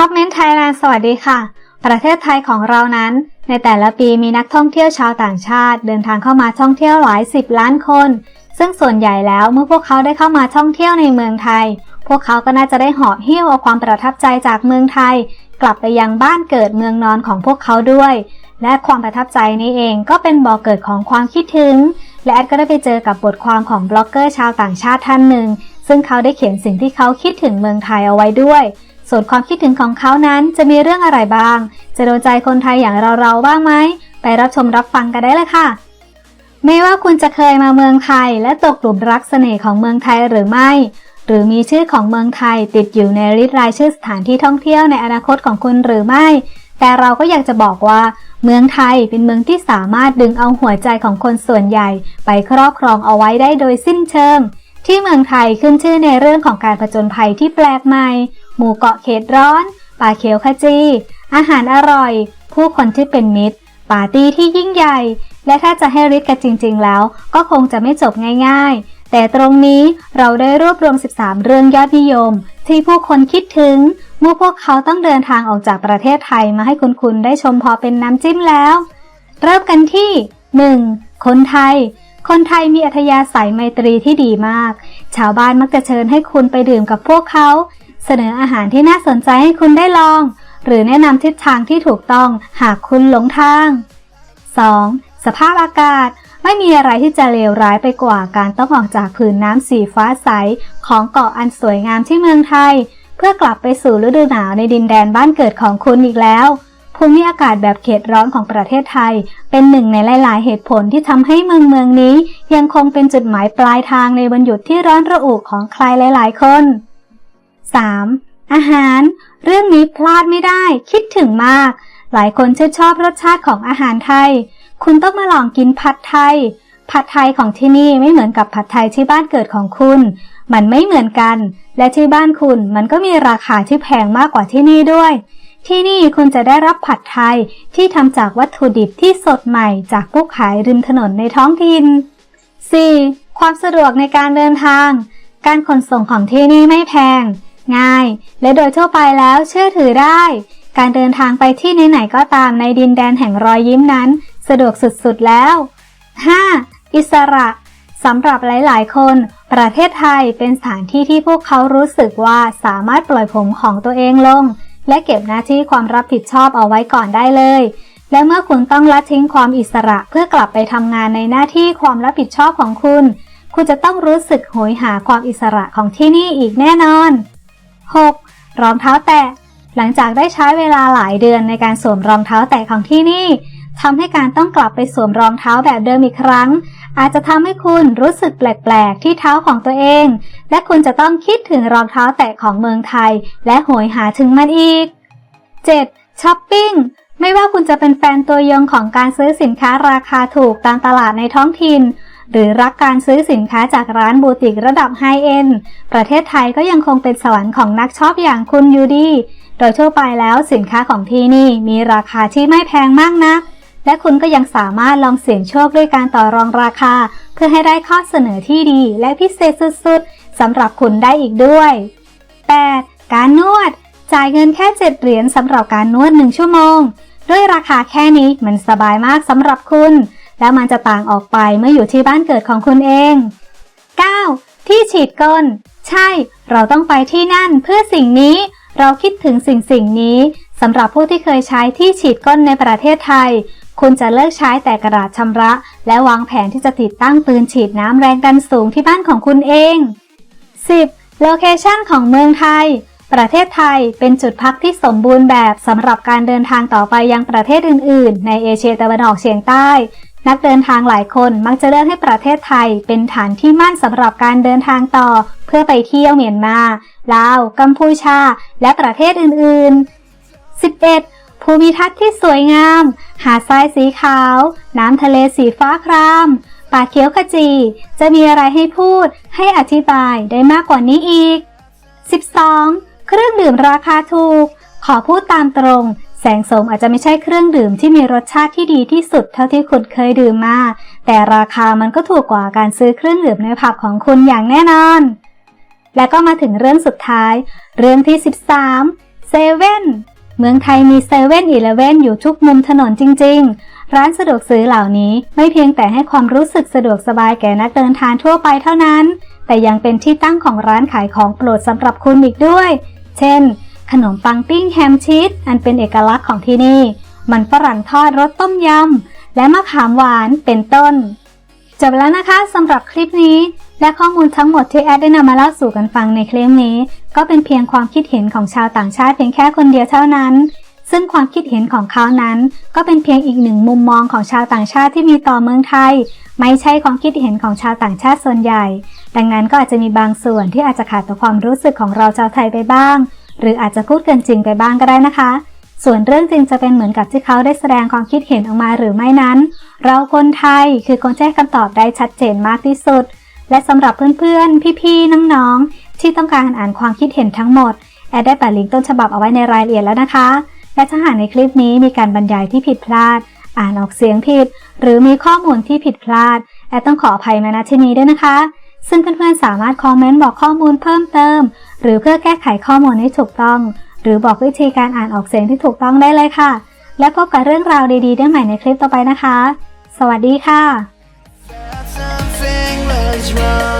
ท็อปเมนไทยแลนด์สวัสดีค่ะ ประเทศไทยของเรานั้น ในแต่ละปีมีนักท่องเที่ยวชาวต่างชาติ เดินทางเข้ามาท่องเที่ยวหลายสิบล้านคน ซึ่งส่วนใหญ่แล้วเมื่อพวกเขาได้เข้ามาท่องเที่ยวในเมืองไทย พวกเขาก็น่าจะได้หอบหิ้วเอาความประทับใจจากเมืองไทย กลับไปยังบ้านเกิดเมืองนอนของพวกเขาด้วย และความประทับใจนี้เองก็เป็นบ่อกเกิดของความคิดถึง และแอดก็ได้ไปเจอกับบทความของบล็อกเกอร์ชาวต่างชาติท่านหนึ่งซึ่งเขาได้เขียนสิ่งที่เขาคิดถึงเมืองไทยเอาไว้ด้วย ส่วนความคิดถึงของเขานั้นจะมีเรื่องอะไรบ้าง จะโดนใจคนไทยอย่างเราๆบ้างไหม ไปรับชมรับฟังกันได้เลยค่ะ ไม่ว่าคุณจะเคยมาเมืองไทย และตกหลุมรักเสน่ห์ของเมืองไทยหรือไม่ หรือมีชื่อของเมืองไทยติดอยู่ในลิสต์รายชื่อสถานที่ท่องเที่ยวในอนาคตของคุณหรือไม่ แต่เราก็อยากจะบอกว่า เมืองไทยเป็นเมืองที่สามารถดึงเอาหัวใจของคนส่วนใหญ่ ไปครอบครองเอาไว้ได้โดยสิ้นเชิงที่เมืองไทยขึ้นชื่อในเรื่องของการผจญภัยที่แปลกใหม่ หมู่เกาะเขตร้อน ป่าเขียวขจี อาหารอร่อย ผู้คนที่เป็นมิตร ปาร์ตี้ที่ยิ่งใหญ่ และถ้าจะให้ริดกันจริง ๆ แล้ว ก็คงจะไม่จบง่าย ๆ แต่ตรงนี้เราได้รวบรวม 13 เรื่องยอดนิยม ที่ผู้คนคิดถึง เมื่อพวกเขาต้องเดินทางออกจากประเทศไทยมาให้คุณคุณได้ชมพอเป็นน้ำจิ้มแล้ว เริ่มกันที่ 1. คนไทยคนไทยมีอัธยาศัยไมตรีที่ดีมาก ชาวบ้านมักจะเชิญให้คุณไปดื่มกับพวกเขา เสนออาหารที่น่าสนใจให้คุณได้ลอง หรือแนะนำทิศทางที่ถูกต้องหากคุณหลงทาง 2. สภาพอากาศไม่มีอะไรที่จะเลวร้ายไปกว่าการต้องออกจากผืนน้ำสีฟ้าใส ของเกาะอันสวยงามที่เมืองไทย เพื่อกลับไปสู่ฤดูหนาวในดินแดนบ้านเกิดของคุณอีกแล้วภูมิอากาศแบบเขตร้อนของประเทศไทย เป็นหนึ่งในหลาย ๆ เหตุผลที่ทำให้เมืองเมืองนี้ ยังคงเป็นจุดหมายปลายทางในวันหยุดที่ร้อนระอุของใครหลาย ๆ คน 3. อาหาร เรื่องนี้พลาดไม่ได้ คิดถึงมาก หลายคนชื่นชอบรสชาติของอาหารไทย คุณต้องมาลองกินผัดไทย ผัดไทยของที่นี่ไม่เหมือนกับผัดไทยที่บ้านเกิดของคุณ มันไม่เหมือนกัน และที่บ้านคุณมันก็มีราคาที่แพงมากกว่าที่นี่ด้วย ที่นี่คุณจะได้รับผัดไทยที่ทำจากวัตถุดิบที่สดใหม่จากผู้ขายริมถนนในท้องถิ่น 4. ความสะดวกในการเดินทาง การขนส่งของที่นี่ไม่แพง ง่าย และโดยทั่วไปแล้วเชื่อถือได้ การเดินทางไปที่ไหนๆก็ตามในดินแดนแห่งรอยยิ้มนั้น สะดวกสุดๆแล้ว 5. อิสระสำหรับหลายๆ คน ประเทศไทยเป็นสถานที่ที่พวกเขารู้สึกว่าสามารถปล่อยผมของตัวเองลง และเก็บหน้าที่ความรับผิดชอบเอาไว้ก่อนได้เลย และเมื่อคุณต้องละทิ้งความอิสระเพื่อกลับไปทำงานในหน้าที่ความรับผิดชอบของคุณ คุณจะต้องรู้สึกโหยหาความอิสระของที่นี่อีกแน่นอน 6. รองเท้าแตะ หลังจากได้ใช้เวลาหลายเดือนในการสวมรองเท้าแตะของที่นี่ทำให้การต้องกลับไปสวมรองเท้าแบบเดิมอีกครั้ง อาจจะทำให้คุณรู้สึกแปลกๆ ที่เท้าของตัวเอง และคุณจะต้องคิดถึงรองเท้าแตะของเมืองไทย และโหยหาถึงมันอีก 7. ช้อปปิ้งไม่ว่าคุณจะเป็นแฟนตัวยงของการซื้อสินค้าราคาถูกตามตลาดในท้องถิ่น หรือรักการซื้อสินค้าจากร้านบูติกระดับไฮเอ็นประเทศไทยก็ยังคงเป็นสวรรค์ของนักช็อปอย่างคุณอยู่ดีโดยทั่วไปแล้วสินค้าของที่นี่มีราคาที่ไม่แพงมากนัก และคุณก็ยังสามารถลองเสี่ยงโชคด้วยการต่อรองราคา เพื่อให้ได้ข้อเสนอที่ดีและพิเศษสุดๆสำหรับคุณได้อีกด้วย 8. การนวด จ่ายเงินแค่ 7 เหรียญสำหรับการนวด 1 ชั่วโมง ด้วยราคาแค่นี้มันสบายมากสำหรับคุณ และมันจะต่างออกไปเมื่ออยู่ที่บ้านเกิดของคุณเอง 9. ที่ฉีดก้น ใช่ เราต้องไปที่นั่นเพื่อสิ่งนี้ เราคิดถึงสิ่งสิ่งนี้สำหรับผู้ที่เคยใช้ที่ฉีดก้นในประเทศไทย คุณจะเลิกใช้แต่กระดาษชำระ และวางแผนที่จะติดตั้งปืนฉีดน้ำแรงดันสูงที่บ้านของคุณเอง 10. โลเคชันของเมืองไทยประเทศไทยเป็นจุดพักที่สมบูรณ์แบบสำหรับการเดินทางต่อไปยังประเทศอื่น ๆ ในเอเชียตะวันออกเฉียงใต้ นักเดินทางหลายคนมักจะเลือกให้ประเทศไทยเป็นฐานที่มั่นสำหรับการเดินทางต่อ เพื่อไปเที่ยวเมียนมาลาว กัมพูชา และประเทศอื่น ๆ 11. ภูมิทัศน์ที่สวยงาม หาดทรายสีขาว น้ำทะเลสีฟ้าครามป่าเขียวขจี จะมีอะไรให้พูด ให้อธิบายได้มากกว่านี้อีก 12. เครื่องดื่มราคาถูก ขอพูดตามตรง แสงสมอาจจะไม่ใช่เครื่องดื่มที่มีรสชาติที่ดีที่สุดเท่าที่คุณเคยดื่มมา แต่ราคามันก็ถูกกว่าการซื้อเครื่องดื่มในผับของคุณอย่างแน่นอน และก็มาถึงเรื่องสุดท้าย เรื่องที่ 13เซเว่นเมืองไทยมีเซเว่นอีเลเว่นอยู่ทุกมุมถนนจริง ๆ ร้านสะดวกซื้อเหล่านี้ไม่เพียงแต่ให้ความรู้สึกสะดวกสบายแก่นักเดินทางทั่วไปเท่านั้น แต่ยังเป็นที่ตั้งของร้านขายของโปรดสำหรับคุณอีกด้วย เช่น ขนมปังปิ้งแฮมชีสอันเป็นเอกลักษณ์ของที่นี่ มันฝรั่งทอดรสต้มยำ และมะขามหวานเป็นต้น จบแล้วนะคะสำหรับคลิปนี้ และข้อมูลทั้งหมดที่แอดได้นำมาเล่าสู่กันฟังในคลิปนี้ ก็เป็นเพียงความคิดเห็นของชาวต่างชาติเพียงแค่คนเดียวเท่านั้น ซึ่งความคิดเห็นของเขานั้น ก็เป็นเพียงอีกหนึ่งมุมมองของชาวต่างชาติที่มีต่อเมืองไทย ไม่ใช่ความคิดเห็นของชาวต่างชาติส่วนใหญ่ ดังนั้นก็อาจจะมีบางส่วนที่อาจจะขาดต่อความรู้สึกของเราชาวไทยไปบ้าง หรืออาจจะพูดเกินจริงไปบ้างก็ได้นะคะ ส่วนเรื่องจริงจะเป็นเหมือนกับที่เขาได้แสดงความคิดเห็นออกมาหรือไม่นั้น เราคนไทยคือคนแจ้งคำตอบได้ชัดเจนมากที่สุด และสำหรับเพื่อนๆ พี่ๆ น้องๆ ที่ต้องการอ่านความคิดเห็นทั้งหมด แอดได้แปะลิงก์ต้นฉบับเอาไว้ในรายละเอียดแล้วนะคะ และถ้าหากในคลิปนี้มีการบรรยายที่ผิดพลาด อ่านออกเสียงผิด หรือมีข้อมูลที่ผิดพลาด แอดต้องขออภัยมาณที่นี้ด้วยนะคะ ซึ่งเพื่อนๆสามารถคอมเมนต์บอกข้อมูลเพิ่มเติม หรือเพื่อแก้ไขข้อมูลให้ถูกต้อง หรือบอกวิธีการอ่านออกเสียงที่ถูกต้องได้เลยค่ะ และพบกับเรื่องราวดีๆได้ใหม่ในคลิปต่อไปนะคะ สวัสดีค่ะ wrong